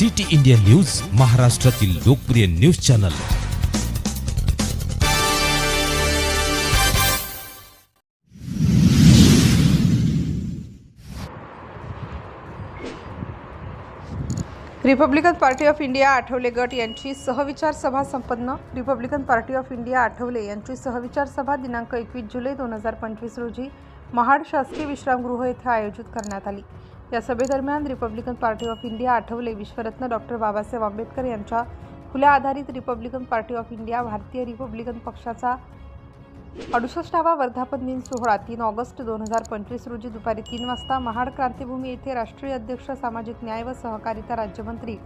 City India news महाराष्ट्रातील लोकप्रिय news channel. Republican party of India Athawale गट यांची सहविचार सभा संपन्न. Republican party of India Athawale यांची सहविचार सभा दिनांक एकवीस जुलै दोन हजार पंचवीस रोजी महाड शासकीय विश्रामगृह येथे आयोजित करण्यात आली. या सभेदरम्यान republican party of India Athawale. विश्वरत्न doctor Babasaheb Ambedkar यांच्या खुल्या आधारित republican party of India Bharatiya republican पक्षाचा अडुसष्टावा वर्धापन दिन सोहळा तीन ऑगस्ट दोन हजार पंचवीस रोजी दुपारी तीन वाजता महाड क्रांतीभूमी येथे राष्ट्रीय अध्यक्ष सामाजिक न्याय व सहकारिता राज्यमंत्री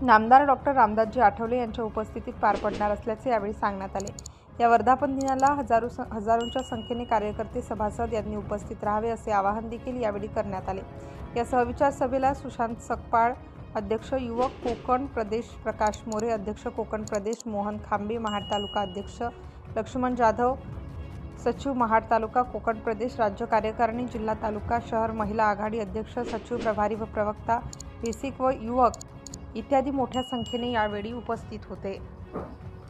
नामदार डॉक्टर रामदासजी आठवले यांच्या उपस्थितीत पार पडणार असल्याचे यावेळी सांगण्यात आले. या वर्धापन दिनाला हजारो हजारोंच्या संख्येने कार्यकर्ते सभासद यांनी उपस्थित राहावे असे आवाहन देखील यावेळी करण्यात आले. या सहविचार सभेला सुशांत सकपाळ अध्यक्ष युवक कोकण प्रदेश प्रकाश मोरे अध्यक्ष कोकण प्रदेश मोहन खांबे महाड तालुका अध्यक्ष लक्ष्मण जाधव सचिव महाड तालुका कोकण प्रदेश राज्य कार्यकारिणी जिल्हा तालुका शहर महिला आघाडी अध्यक्ष सचिव प्रभारी व प्रवक्ता बेसिक व युवक इत्यादी मोठ्या संख्येने यावेळी उपस्थित होते.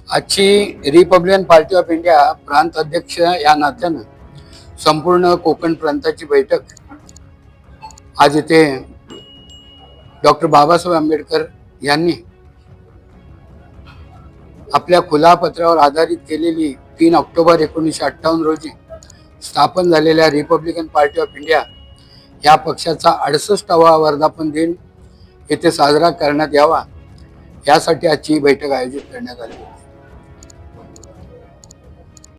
आजची रिपब्लिकन पार्टी ऑफ इंडिया प्रांत अध्यक्ष या नात्यानं संपूर्ण कोकण प्रांताची बैठक आज इथे डॉक्टर बाबासाहेब आंबेडकर यांनी आपल्या खुला पत्रावर आधारित केलेली तीन ऑक्टोबर एकोणीसशे अठ्ठावन्न रोजी स्थापन झालेल्या रिपब्लिकन पार्टी ऑफ इंडिया या पक्षाचा अडसष्टावा वर्धापन दिन येथे साजरा करण्यात यावा. यासाठी आजची बैठक आयोजित करण्यात आली होती.